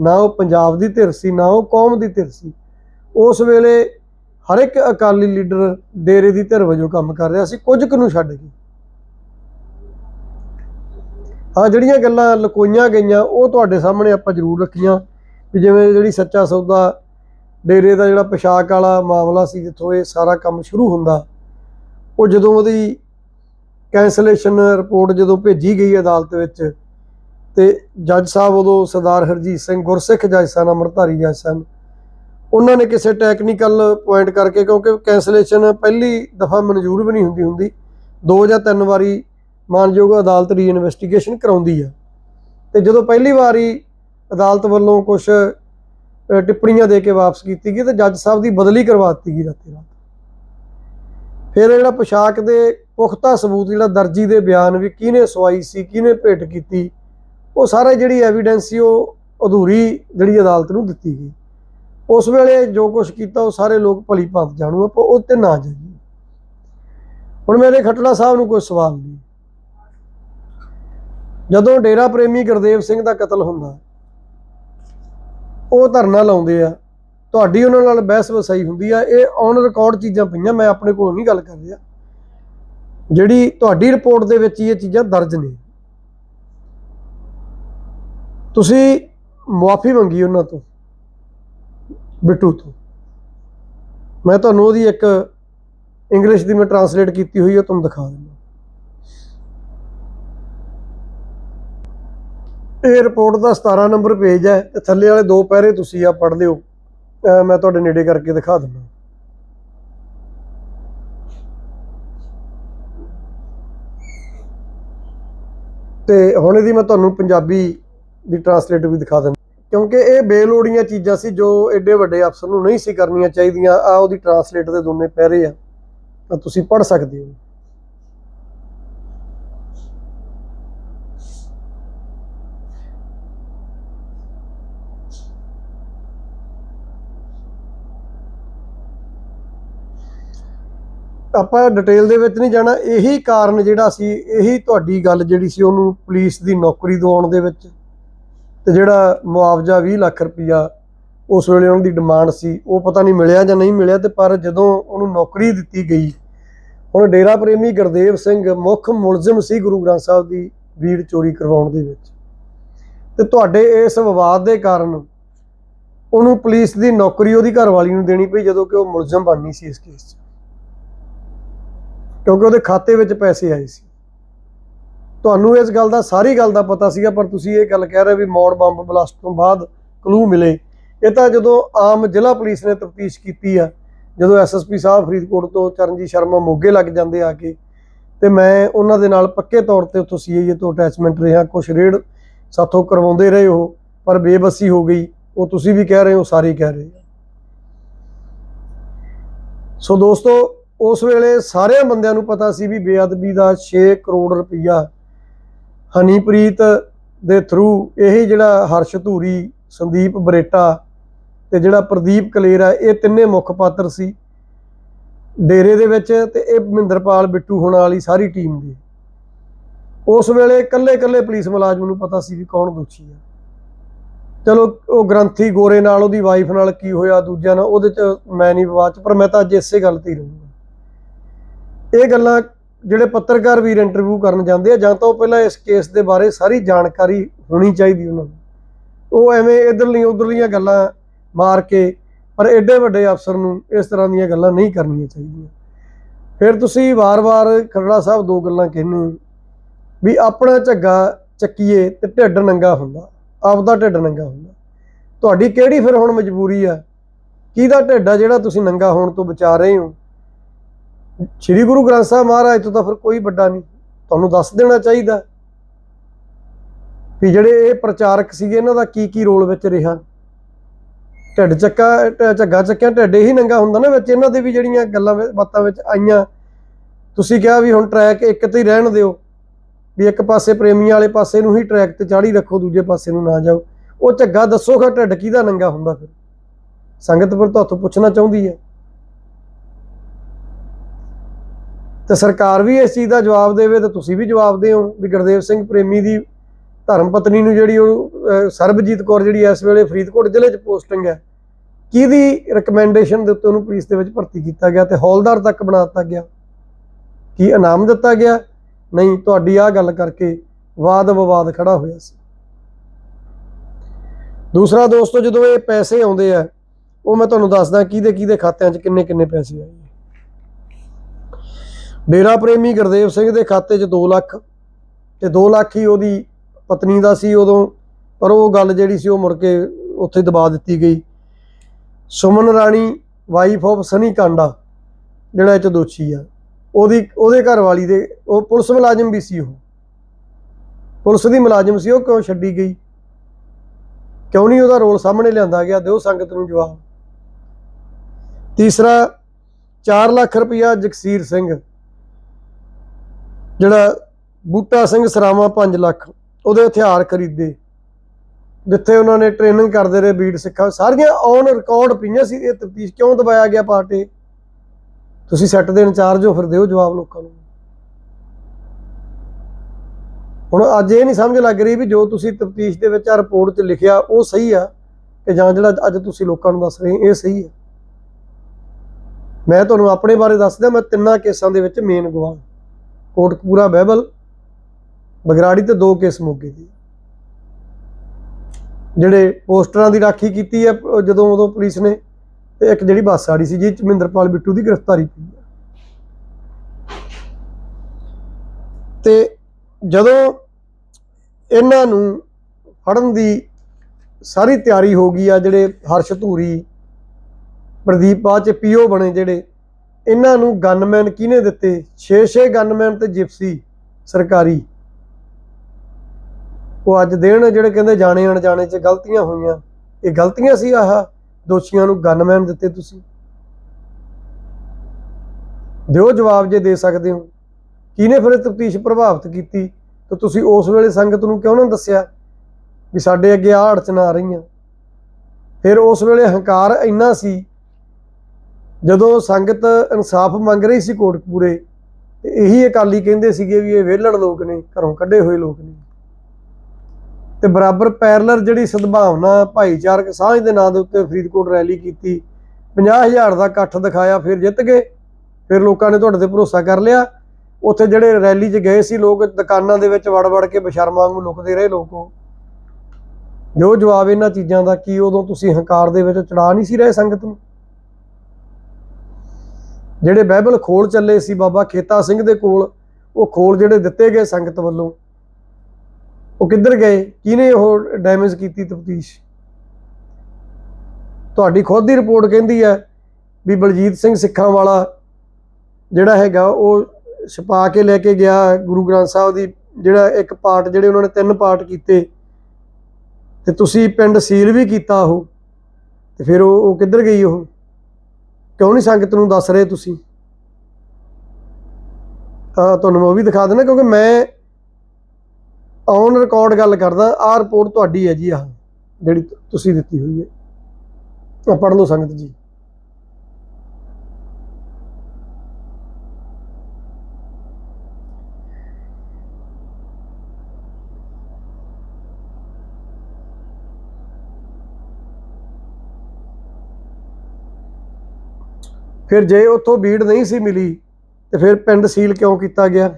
A: ਨਾ ਉਹ ਪੰਜਾਬ ਦੀ ਧਿਰ ਸੀ, ਨਾ ਉਹ ਕੌਮ ਦੀ ਧਿਰ ਸੀ। ਉਸ ਵੇਲੇ ਹਰ ਇੱਕ ਅਕਾਲੀ ਲੀਡਰ ਡੇਰੇ ਦੀ ਧਿਰ ਵਜੋਂ ਕੰਮ ਕਰ ਰਿਹਾ ਸੀ, ਕੁਝ ਕੁ ਨੂੰ ਛੱਡ ਕੇ। ਹਾਂ ਜਿਹੜੀਆਂ ਗੱਲਾਂ ਲਕੋਈਆਂ ਗਈਆਂ, ਉਹ ਤੁਹਾਡੇ ਸਾਹਮਣੇ ਆਪਾਂ ਜ਼ਰੂਰ ਰੱਖੀਆਂ। ਵੀ ਜਿਵੇਂ ਜਿਹੜੀ ਸੱਚਾ ਸੌਦਾ ਡੇਰੇ ਦਾ ਜਿਹੜਾ ਪੋਸ਼ਾਕ ਵਾਲਾ ਮਾਮਲਾ ਸੀ, ਜਿੱਥੋਂ ਇਹ ਸਾਰਾ ਕੰਮ ਸ਼ੁਰੂ ਹੁੰਦਾ, ਉਹ ਜਦੋਂ ਉਹਦੀ ਕੈਂਸਲੇਸ਼ਨ ਰਿਪੋਰਟ ਜਦੋਂ ਭੇਜੀ ਗਈ ਅਦਾਲਤ ਵਿੱਚ, ਤੇ ਜੱਜ ਸਾਹਿਬ ਉਦੋਂ ਸਰਦਾਰ ਹਰਜੀਤ ਸਿੰਘ ਗੁਰਸਿੱਖ ਜੱਜ ਸਨ, ਅੰਮ੍ਰਿਤਧਾਰੀ ਜੱਜ ਸਨ ਉਹਨਾਂ ਨੇ ਕਿਸੇ ਟੈਕਨੀਕਲ ਪੁਆਇੰਟ ਕਰਕੇ, ਕਿਉਂਕਿ ਕੈਂਸਲੇਸ਼ਨ ਪਹਿਲੀ ਦਫਾ ਮਨਜ਼ੂਰ ਵੀ ਨਹੀਂ ਹੁੰਦੀ ਹੁੰਦੀ। ਦੋ ਜਾਂ ਤਿੰਨ ਵਾਰੀ ਮਾਨਯੋਗ ਅਦਾਲਤ ਰੀ ਇਨਵੈਸਟੀਗੇਸ਼ਨ ਕਰਾਉਂਦੀ ਆ। ਤੇ ਜਦੋਂ ਪਹਿਲੀ ਵਾਰੀ ਅਦਾਲਤ ਵੱਲੋਂ ਕੁਝ ਟਿੱਪਣੀਆਂ ਦੇ ਕੇ ਵਾਪਸ ਕੀਤੀ ਗਈ, ਤੇ ਜੱਜ ਸਾਹਿਬ ਦੀ ਬਦਲੀ ਕਰਵਾ ਦਿੱਤੀ ਗਈ ਰਾਤੇ ਰਾਤ। ਫਿਰ ਜਿਹੜਾ ਪੋਸ਼ਾਕ ਦੇ ਪੁਖਤਾ ਸਬੂਤ, ਜਿਹੜਾ ਦਰਜੀ ਦੇ ਬਿਆਨ ਵੀ ਕਿਹਨੇ ਸਵਾਈ ਸੀ, ਕਿਹਨੇ ਭੇਟ ਕੀਤੀ, ਉਹ ਸਾਰੇ ਜਿਹੜੀ ਐਵੀਡੈਂਸ ਸੀ, ਉਹ ਅਧੂਰੀ ਜਿਹੜੀ ਅਦਾਲਤ ਨੂੰ ਦਿੱਤੀ ਗਈ। ਉਸ ਵੇਲੇ ਜੋ ਕੁਝ ਕੀਤਾ, ਉਹ ਸਾਰੇ ਲੋਕ ਭਲੀ ਭਾਂਤ ਜਾਣੂ, ਆਪਾਂ ਉਹ ਤੇ ਨਾ ਜਾਈਏ। ਹੁਣ ਮੇਰੇ ਖੱਟੜਾ ਸਾਹਿਬ ਨੂੰ ਕੋਈ ਸਵਾਲ ਨਹੀਂ। ਜਦੋਂ ਡੇਰਾ ਪ੍ਰੇਮੀ ਗੁਰਦੇਵ ਸਿੰਘ ਦਾ ਕਤਲ ਹੁੰਦਾ, ਉਹ ਧਰਨਾ ਲਾਉਂਦੇ ਆ, ਤੁਹਾਡੀ ਉਹਨਾਂ ਨਾਲ ਬਹਿਸ ਵਸਾਈ ਹੁੰਦੀ ਆ, ਇਹ ਔਨ ਰਿਕਾਰਡ ਚੀਜ਼ਾਂ ਪਈਆਂ, ਮੈਂ ਆਪਣੇ ਕੋਲ ਨਹੀਂ ਗੱਲ ਕਰ ਰਿਹਾ। ਜਿਹੜੀ ਤੁਹਾਡੀ ਰਿਪੋਰਟ ਦੇ ਵਿੱਚ ਹੀ ਇਹ ਚੀਜ਼ਾਂ ਦਰਜ ਨੇ। ਤੁਸੀਂ ਮੁਆਫੀ ਮੰਗੀ ਉਹਨਾਂ ਤੋਂ। ਬਿੱਟੂ ਤੋਂ। ਮੈਂ ਤੁਹਾਨੂੰ ਉਹਦੀ ਇੱਕ ਇੰਗਲਿਸ਼ ਦੀ ਮੈਂ ਟਰਾਂਸਲੇਟ ਕੀਤੀ ਹੋਈ ਹੈ ਤੁਹਾਨੂੰ ਦਿਖਾ ਦਿੰਦਾ। ਇਹ ਰਿਪੋਰਟ ਦਾ 17 ਨੰਬਰ ਪੇਜ ਹੈ, ਤੇ ਥੱਲੇ ਵਾਲੇ ਦੋ ਪੈਰੇ ਤੁਸੀਂ ਆ ਪੜ੍ਹ ਲਿਓ। ਮੈਂ ਤੁਹਾਡੇ ਨੇੜੇ ਕਰਕੇ ਦਿਖਾ ਦਿੰਦਾ। ਤੇ ਹੁਣ ਇਹਦੀ ਮੈਂ ਤੁਹਾਨੂੰ ਪੰਜਾਬੀ ਦੀ ਟਰਾਂਸਲੇਟ ਵੀ ਦਿਖਾ ਦਿੰਦਾ। ਕਿਉਂਕਿ ਇਹ ਬੇਲੋੜੀਆਂ ਚੀਜ਼ਾਂ ਸੀ ਜੋ ਐਡੇ ਵੱਡੇ ਅਫਸਰ ਨੂੰ ਨਹੀਂ ਸੀ ਕਰਨੀਆਂ ਚਾਹੀਦੀਆਂ। ਆ ਉਹਦੀ ਟਰਾਂਸਲੇਟ ਦੇ ਦੋਨੇ ਪੈਰੇ ਆ। ਤਾਂ ਤੁਸੀਂ ਪੜ੍ਹ ਸਕਦੇ ਹੋ। ਆਪਾਂ ਡਿਟੇਲ ਦੇ ਵਿੱਚ ਨਹੀਂ ਜਾਣਾ। ਇਹੀ ਕਾਰਨ ਜਿਹੜਾ ਸੀ, ਇਹੀ ਤੁਹਾਡੀ ਗੱਲ ਜਿਹੜੀ ਸੀ, ਉਹਨੂੰ ਪੁਲਿਸ ਦੀ ਨੌਕਰੀ ਦਿਵਾਉਣ ਦੇ ਵਿੱਚ। ਤੇ ਜਿਹੜਾ ਮੁਆਵਜ਼ਾ 20 ਲੱਖ ਰੁਪਇਆ ਉਸ ਵੇਲੇ ਉਹਨਾਂ ਦੀ ਡਿਮਾਂਡ ਸੀ, ਉਹ ਪਤਾ ਨਹੀਂ ਮਿਲਿਆ ਜਾਂ ਨਹੀਂ ਮਿਲਿਆ ਤੇ ਪਰ ਜਦੋਂ ਉਹਨੂੰ ਨੌਕਰੀ ਦਿੱਤੀ ਗਈ, ਹੁਣ ਡੇਰਾ ਪ੍ਰੇਮੀ ਗੁਰਦੇਵ ਸਿੰਘ ਮੁੱਖ ਮੁਲਜ਼ਮ ਸੀ ਗੁਰੂ ਗ੍ਰੰਥ ਸਾਹਿਬ ਦੀ ਵੀੜ ਚੋਰੀ ਕਰਵਾਉਣ ਦੇ ਵਿੱਚ। ਤੇ ਤੁਹਾਡੇ ਇਸ ਵਿਵਾਦ ਦੇ ਕਾਰਨ ਉਹਨੂੰ ਪੁਲਿਸ ਦੀ ਨੌਕਰੀ ਉਹਦੀ ਘਰਵਾਲੀ ਨੂੰ ਦੇਣੀ ਪਈ ਜਦੋਂ ਕਿ ਉਹ ਮੁਲਜ਼ਮ ਬਣਨੀ ਸੀ ਇਸ ਕੇਸ 'ਚ। ਕਿਉਂਕਿ ਉਹਦੇ ਖਾਤੇ ਵਿੱਚ ਪੈਸੇ ਆਏ ਸੀ। ਤੁਹਾਨੂੰ ਇਸ ਗੱਲ ਦਾ ਸਾਰੀ ਗੱਲ ਦਾ ਪਤਾ ਸੀਗਾ, ਪਰ ਤੁਸੀਂ ਇਹ ਗੱਲ ਕਹਿ ਰਹੇ ਵੀ ਮੌੜ ਬੰਬ ਬਲਾਸਟ ਤੋਂ ਬਾਅਦ ਕਲੂ ਮਿਲੇ। ਇਹ ਤਾਂ ਜਦੋਂ ਆਮ ਜ਼ਿਲ੍ਹਾ ਪੁਲਿਸ ਨੇ ਤਫਤੀਸ਼ ਕੀਤੀ ਆ, ਜਦੋਂ ਐਸਐਸਪੀ ਸਾਹਿਬ ਫਰੀਦਕੋਟ ਤੋਂ ਚਰਨਜੀਤ ਸ਼ਰਮਾ ਮੋਗੇ ਲੱਗ ਜਾਂਦੇ ਆ ਕੇ, ਤੇ ਮੈਂ ਉਹਨਾਂ ਦੇ ਨਾਲ ਪੱਕੇ ਤੌਰ ਤੇ ਉੱਥੋਂ ਸੀਆਈਏ ਤੋਂ ਅਟੈਚਮੈਂਟ ਰਿਹਾ ਕੁਝ ਰੇਡ ਸਾਥੋਂ ਕਰਵਾਉਂਦੇ ਰਹੇ ਉਹ, ਪਰ ਬੇਬਸੀ ਹੋ ਗਈ। ਉਹ ਤੁਸੀਂ ਵੀ ਕਹਿ ਰਹੇ ਹੋ ਸਾਰੇ ਕਹਿ ਰਹੇ ਸੋ ਦੋਸਤੋ, ਉਸ ਵੇਲੇ ਸਾਰਿਆਂ ਬੰਦਿਆਂ ਨੂੰ ਪਤਾ ਸੀ ਵੀ ਬੇਅਦਬੀ ਦਾ 6 ਕਰੋੜ ਰੁਪਈਆ ਹਨੀਪ੍ਰੀਤ ਦੇ ਥਰੂ ਇਹ ਜਿਹੜਾ ਹਰਸ਼ ਧੂਰੀ, ਸੰਦੀਪ ਬਰੇਟਾ ਤੇ ਜਿਹੜਾ ਪ੍ਰਦੀਪ ਕਲੇਰਾ, ਇਹ ਤਿੰਨੇ ਮੁੱਖ ਪਾਤਰ ਸੀ। ਡੇਰੇ ਦੇ ਵਿੱਚ ਤੇ ਇਹ ਮਹਿੰਦਰਪਾਲ ਬਿੱਟੂ ਹੋਣ ਵਾਲੀ ਸਾਰੀ ਟੀਮ ਦੀ। ਉਸ ਵੇਲੇ ਕੱਲੇ ਕੱਲੇ ਪੁਲਿਸ ਮੁਲਾਜ਼ਮ ਨੂੰ ਪਤਾ ਸੀ ਵੀ ਕੌਣ ਦੋਸ਼ੀ ਆ। ਚਲੋ, ਉਹ ਗ੍ਰੰਥੀ ਗੋਰੇ ਨਾਲ ਉਹਦੀ ਵਾਈਫ ਨਾਲ ਕੀ ਹੋਇਆ ਦੂਜਿਆਂ ਨਾਲ ਉਹਦੇ ਚ ਮੈਂ ਨਹੀਂ ਵਿਵਾਦ ਚ, ਪਰ ਮੈਂ ਤਾਂ ਅੱਜ ਇਸੇ ਗੱਲ ਤੇ ਹੀ ਰਹੂੰਗਾ। ਇਹ ਗੱਲਾਂ ਜਿਹੜੇ ਪੱਤਰਕਾਰ ਵੀਰ ਇੰਟਰਵਿਊ ਕਰਨ ਜਾਂਦੇ ਆ, ਜਾਂ ਤਾਂ ਉਹ ਪਹਿਲਾਂ ਇਸ ਕੇਸ ਦੇ ਬਾਰੇ ਸਾਰੀ ਜਾਣਕਾਰੀ ਹੋਣੀ ਚਾਹੀਦੀ ਉਹਨਾਂ ਨੂੰ। ਉਹ ਐਵੇਂ ਇਧਰਲੀਆਂ ਉਧਰਲੀਆਂ ਗੱਲਾਂ ਮਾਰ ਕੇ, ਪਰ ਐਡੇ ਵੱਡੇ ਅਫਸਰ ਨੂੰ ਇਸ ਤਰ੍ਹਾਂ ਦੀਆਂ ਗੱਲਾਂ ਨਹੀਂ ਕਰਨੀਆਂ ਚਾਹੀਦੀਆਂ। ਫਿਰ ਤੁਸੀਂ ਵਾਰ-ਵਾਰ ਖਰੜਾ ਸਾਹਿਬ ਦੋ ਗੱਲਾਂ ਕਹਿੰਦੇ ਹੋ, ਵੀ ਆਪਣਾ ਝੱਗਾ ਚੱਕੀਏ ਤੇ ਢਿੱਡ ਨੰਗਾ ਹੁੰਦਾ, ਆਪਦਾ ਢਿੱਡ ਨੰਗਾ ਹੁੰਦਾ। ਤੁਹਾਡੀ ਕਿਹੜੀ ਫਿਰ ਹੁਣ ਮਜਬੂਰੀ ਆ? ਕਿਹਦਾ ਢਿੱਡ ਆ ਜਿਹੜਾ ਤੁਸੀਂ ਨੰਗਾ ਹੋਣ ਤੋਂ ਬਚਾ ਰਹੇ ਹੋ? ਸ੍ਰੀ ਗੁਰੂ ਗ੍ਰੰਥ ਸਾਹਿਬ ਮਹਾਰਾਜ ਤੋਂ ਤਾਂ ਫਿਰ ਕੋਈ ਵੱਡਾ ਨਹੀਂ। ਤੁਹਾਨੂੰ ਦੱਸ ਦੇਣਾ ਚਾਹੀਦਾ ਵੀ ਜਿਹੜੇ ਇਹ ਪ੍ਰਚਾਰਕ ਸੀਗੇ, ਇਹਨਾਂ ਦਾ ਕੀ ਕੀ ਰੋਲ ਵਿੱਚ ਰਿਹਾ। ਢਿੱਡ ਚੱਕਾ ਢ- ਝੱਗਾ ਚੱਕਿਆ, ਢਿੱਡ ਹੀ ਨੰਗਾ ਹੁੰਦਾ ਨਾ ਵਿੱਚ। ਇਹਨਾਂ ਦੇ ਵੀ ਜਿਹੜੀਆਂ ਗੱਲਾਂ ਬਾਤਾਂ ਵਿੱਚ ਆਈਆਂ। ਤੁਸੀਂ ਕਿਹਾ ਵੀ ਹੁਣ ਟਰੈਕ ਇੱਕ ਤੇ ਹੀ ਰਹਿਣ ਦਿਓ। ਵੀ ਇੱਕ ਪਾਸੇ ਪ੍ਰੇਮੀਆਂ ਵਾਲੇ ਪਾਸੇ ਨੂੰ ਹੀ ਟਰੈਕ ਤੇ ਚਾੜੀ ਰੱਖੋ, ਦੂਜੇ ਪਾਸੇ ਨੂੰ ਨਾ ਜਾਓ। ਉਹ ਝੱਗਾ ਦੱਸੋਗਾ ਢਿੱਡ ਕਿਹਦਾ ਨੰਗਾ ਹੁੰਦਾ ਫਿਰ। ਸੰਗਤ ਫਿਰ ਤੁਹਾਤੋਂ ਪੁੱਛਣਾ ਚਾਹੁੰਦੀ ਹੈ। ਤੇ ਸਰਕਾਰ ਵੀ ਇਸ ਚੀਜ਼ ਦਾ ਜਵਾਬ ਦੇਵੇ ਤੇ ਤੁਸੀਂ ਵੀ ਜਵਾਬ ਦਿਓ ਵੀ ਗੁਰਦੇਵ ਸਿੰਘ ਪ੍ਰੇਮੀ ਦੀ ਧਰਮ ਪਤਨੀ ਨੂੰ ਜਿਹੜੀ ਉਹ ਸਰਬਜੀਤ ਕੌਰ ਜਿਹੜੀ ਇਸ ਵੇਲੇ ਫਰੀਦਕੋਟ ਜ਼ਿਲ੍ਹੇ 'ਚ ਪੋਸਟਿੰਗ ਹੈ, ਕਿਹਦੀ ਰეკਮੈਂਡੇਸ਼ਨ ਦੇ ਉੱਤੇ ਉਹਨੂੰ ਪੁਲਿਸ ਦੇ ਵਿੱਚ ਭਰਤੀ ਕੀਤਾ ਗਿਆ ਤੇ ਹੌਲਦਾਰ ਤੱਕ ਬਣਾ ਦਿੱਤਾ ਗਿਆ? ਕੀ ਇਨਾਮ ਦਿੱਤਾ ਗਿਆ? ਨਹੀਂ, ਤੁਹਾਡੀ ਆਹ ਗੱਲ ਕਰਕੇ ਵਾਦ ਵਿਵਾਦ ਖੜਾ ਹੋਇਆ ਸੀ। ਦੂਸਰਾ ਦੋਸਤੋ, ਜਦੋਂ ਇਹ ਪੈਸੇ ਆਉਂਦੇ ਆ, ਉਹ ਮੈਂ ਤੁਹਾਨੂੰ ਦੱਸਦਾ ਕਿਹਦੇ ਕਿਹਦੇ ਖਾਤਿਆਂ 'ਚ ਕਿੰਨੇ ਕਿੰਨੇ ਪੈਸੇ ਆਏ ਡੇਰਾ ਪ੍ਰੇਮੀ ਗੁਰਦੇਵ ਸਿੰਘ ਦੇ ਖਾਤੇ 'ਚ 2 ਲੱਖ ਤੇ 2 ਲੱਖ ਹੀ ਉਹਦੀ ਪਤਨੀ ਦਾ ਸੀ ਉਦੋਂ, ਪਰ ਉਹ ਗੱਲ ਜਿਹੜੀ ਸੀ ਉਹ ਮੁੜ ਕੇ ਉੱਥੇ ਦਬਾ ਦਿੱਤੀ ਗਈ। ਸੁਮਨ ਰਾਣੀ ਵਾਈਫ ਆਫ ਸਨੀ ਕਾਂਡਾ, ਜਿਹੜਾ ਇਹ 'ਚ ਦੋਸ਼ੀ ਆ। ਉਹਦੀ, ਉਹਦੇ ਘਰ ਵਾਲੀ ਦੇ, ਉਹ ਪੁਲਿਸ ਮੁਲਾਜ਼ਮ ਵੀ ਸੀ ਉਹ। ਪੁਲਿਸ ਦੀ ਮੁਲਾਜ਼ਮ ਸੀ ਉਹ, ਕਿਉਂ ਛੱਡੀ ਗਈ? ਕਿਉਂ ਨਹੀਂ ਉਹਦਾ ਰੋਲ ਸਾਹਮਣੇ ਲਿਆਂਦਾ ਗਿਆ? ਦਿਓ ਸੰਗਤ ਨੂੰ ਜਵਾਬ। ਤੀਸਰਾ 4 ਲੱਖ ਰੁਪਇਆ ਜਗਸੀਰ ਸਿੰਘ। ਜਿਹੜਾ ਬੂਟਾ ਸਿੰਘ ਸਰਾਵਾ 5 ਲੱਖ, ਉਹਦੇ ਹਥਿਆਰ ਖਰੀਦੇ। ਜਿੱਥੇ ਉਹਨਾਂ ਨੇ ਟ੍ਰੇਨਿੰਗ ਕਰਦੇ ਰਹੇ ਬੀਟ ਸਿੱਖਾਂ। ਸਾਰੀਆਂ ਔਨ ਰਿਕਾਰਡ ਪਈਆਂ ਸੀ ਇਹ ਤਫਤੀਸ਼। ਕਿਉਂ ਦਬਾਇਆ ਗਿਆ ਪਾਰਟੀ ਤੁਸੀਂ ਸੈੱਟ ਦੇ ਇੰਚਾਰਜ ਹੋ, ਫਿਰ ਦਿਓ ਜਵਾਬ ਲੋਕਾਂ ਨੂੰ। ਹੁਣ ਅੱਜ ਇਹ ਨਹੀਂ ਸਮਝ ਲੱਗ ਰਹੀ ਵੀ ਜੋ ਤੁਸੀਂ ਤਫਤੀਸ਼ ਦੇ ਵਿੱਚ ਆ ਰਿਪੋਰਟ 'ਚ ਲਿਖਿਆ, ਉਹ ਸਹੀ ਆ ਕਿ ਜਾਂ ਜਿਹੜਾ ਅੱਜ ਤੁਸੀਂ ਲੋਕਾਂ ਨੂੰ ਦੱਸ ਰਹੇ ਇਹ ਸਹੀ ਆ। ਮੈਂ ਤੁਹਾਨੂੰ ਆਪਣੇ ਬਾਰੇ ਦੱਸਦਾ, ਮੈਂ ਤਿੰਨਾਂ ਕੇਸਾਂ ਦੇ ਵਿੱਚ ਮੇਨ ਗਵਾਹ ਕੋਟਕਪੂਰਾ ਬਹਿਬਲ, ਬਗਰਾੜੀ ਤੇ ਦੋ ਕੇਸ ਮੋਗੇ ਦੇ ਜਿਹੜੇ ਪੋਸਟਰਾਂ ਦੀ ਰਾਖੀ ਕੀਤੀ ਹੈ ਜਦੋਂ ਉਦੋਂ ਪੁਲਿਸ ਨੇ, ਤੇ ਇੱਕ ਜਿਹੜੀ ਬੱਸ ਆੜੀ ਸੀ ਜਿਹ ਚਮਿੰਦਰਪਾਲ ਬਿੱਟੂ ਦੀ ਗ੍ਰਿਫਤਾਰੀ ਪਈ ਹੈ। ਤੇ ਜਦੋਂ ਇਹਨਾਂ ਨੂੰ ਫੜਨ ਦੀ ਸਾਰੀ ਤਿਆਰੀ ਹੋ ਗਈ ਆ, ਜਿਹੜੇ ਹਰਸ਼ ਧੂਰੀ, ਪ੍ਰਦੀਪ ਬਾਅਦ ਚ ਪੀਓ ਬਣੇ ਜਿਹੜੇ ਇਹਨਾਂ ਨੂੰ ਗਨਮੈਨ ਕਿਹਨੇ ਦਿੱਤੇ? 6-6 ਗਨਮੈਨ ਤੇ ਜਿਪਸੀ ਸਰਕਾਰੀ। ਉਹ ਅੱਜ ਦੇਣ ਜਿਹੜੇ ਕਹਿੰਦੇ ਜਾਣੇ ਅਣਜਾਣੇ ਚ ਗਲਤੀਆਂ ਹੋਈਆਂ। ਇਹ ਗਲਤੀਆਂ ਸੀ ਆਹ ਦੋਸ਼ੀਆਂ ਨੂੰ ਗਨਮੈਨ ਦਿੱਤੇ ਤੁਸੀਂ। ਦਿਓ ਜਵਾਬ ਜੇ ਦੇ ਸਕਦੇ ਹੋ। ਕਿਹਨੇ ਫਿਰ ਤਫਤੀਸ਼ ਪ੍ਰਭਾਵਿਤ ਕੀਤੀ? ਤਾਂ ਤੁਸੀਂ ਉਸ ਵੇਲੇ ਸੰਗਤ ਨੂੰ ਕਿਉਂ ਨਾ ਦੱਸਿਆ ਵੀ ਸਾਡੇ ਅੱਗੇ ਆਹ ਅੜਚਨਾਂ ਆ ਰਹੀਆਂ? ਫਿਰ ਉਸ ਵੇਲੇ ਹੰਕਾਰ ਇੰਨਾ ਸੀ ਜਦੋਂ ਸੰਗਤ ਇਨਸਾਫ ਮੰਗ ਰਹੀ ਸੀ ਕੋਟਕਪੂਰੇ ਤੇ ਇਹੀ ਅਕਾਲੀ ਕਹਿੰਦੇ ਸੀਗੇ ਵੀ ਇਹ ਵਿਹਲੜ ਲੋਕ ਨੇ, ਘਰੋਂ ਕੱਢੇ ਹੋਏ ਲੋਕ ਨੇ। ਤੇ ਬਰਾਬਰ ਪੈਰਲਰ ਜਿਹੜੀ ਸਦਭਾਵਨਾ ਭਾਈਚਾਰਕ ਸਾਂਝ ਦੇ ਨਾਂ ਦੇ ਉੱਤੇ ਫਰੀਦਕੋਟ ਰੈਲੀ ਕੀਤੀ 50000 ਦਾ ਇਕੱਠ ਦਿਖਾਇਆ, ਫਿਰ ਜਿੱਤ ਗਏ, ਫਿਰ ਲੋਕਾਂ ਨੇ ਤੁਹਾਡੇ ਤੇ ਭਰੋਸਾ ਕਰ ਲਿਆ। ਉੱਥੇ ਜਿਹੜੇ ਰੈਲੀ 'ਚ ਗਏ ਸੀ ਲੋਕ, ਦੁਕਾਨਾਂ ਦੇ ਵਿੱਚ ਵੜ ਵੜ ਕੇ ਬਸ਼ਰਮ ਵਾਂਗੂ ਲੁਕਦੇ ਰਹੇ ਲੋਕ। ਉਹ ਜੋ ਜਵਾਬ ਇਹਨਾਂ ਚੀਜ਼ਾਂ ਦਾ, ਕੀ ਉਦੋਂ ਤੁਸੀਂ ਹੰਕਾਰ ਦੇ ਵਿੱਚ ਚੜਾ ਨਹੀਂ ਸੀ ਰਹੇ ਸੰਗਤ ਨੂੰ? ਜਿਹੜੇ ਬਾਈਬਲ ਖੋਲ ਚੱਲੇ ਸੀ ਬਾਬਾ ਖੇਤਾ ਸਿੰਘ ਦੇ ਕੋਲ, ਉਹ ਖੋਲ ਜਿਹੜੇ ਦਿੱਤੇ ਗਏ ਸੰਗਤ ਵੱਲੋਂ, ਉਹ ਕਿੱਧਰ ਗਏ? ਕਿਹਨੇ ਉਹ ਡੈਮੇਜ ਕੀਤੀ ਤਫਤੀਸ਼? ਤੁਹਾਡੀ ਖੁਦ ਦੀ ਰਿਪੋਰਟ ਕਹਿੰਦੀ ਹੈ ਵੀ ਬਲਜੀਤ ਸਿੰਘ ਸਿੱਖਾਂ ਵਾਲਾ ਜਿਹੜਾ ਹੈਗਾ, ਉਹ ਛਪਾ ਕੇ ਲੈ ਕੇ ਗਿਆ ਗੁਰੂ ਗ੍ਰੰਥ ਸਾਹਿਬ ਦੀ, ਜਿਹੜਾ ਇੱਕ ਪਾਰਟ ਜਿਹੜੇ ਉਹਨਾਂ ਨੇ ਤਿੰਨ ਪਾਰਟ ਕੀਤੇ। ਤੇ ਤੁਸੀਂ ਪਿੰਡ ਸੀਲ ਵੀ ਕੀਤਾ ਉਹ, ਤੇ ਫਿਰ ਉਹ ਉਹ ਕਿੱਧਰ ਗਈ ਉਹ? ਕਿਉਂ ਨਹੀਂ ਸੰਗਤ ਨੂੰ ਦੱਸ ਰਹੇ ਤੁਸੀਂ? ਆ ਤੁਹਾਨੂੰ ਮੈਂ ਉਹ ਵੀ ਦਿਖਾ ਦਿੰਦਾ ਕਿਉਂਕਿ ਮੈਂ ਔਨ ਰਿਕਾਰਡ ਗੱਲ ਕਰਦਾ, ਆਹ ਰਿਪੋਰਟ ਤੁਹਾਡੀ ਹੈ ਜੀ ਆਹ, ਜਿਹੜੀ ਤੁਸੀਂ ਦਿੱਤੀ ਹੋਈ ਹੈ। ਆ ਪੜ੍ਹ ਲਓ ਸੰਗਤ ਜੀ। ਫਿਰ ਜੇ ਉੱਥੋਂ ਬੀੜ ਨਹੀਂ ਸੀ ਮਿਲੀ, ਤੇ ਫਿਰ ਪਿੰਡ ਸੀਲ ਕਿਉਂ ਕੀਤਾ ਗਿਆ?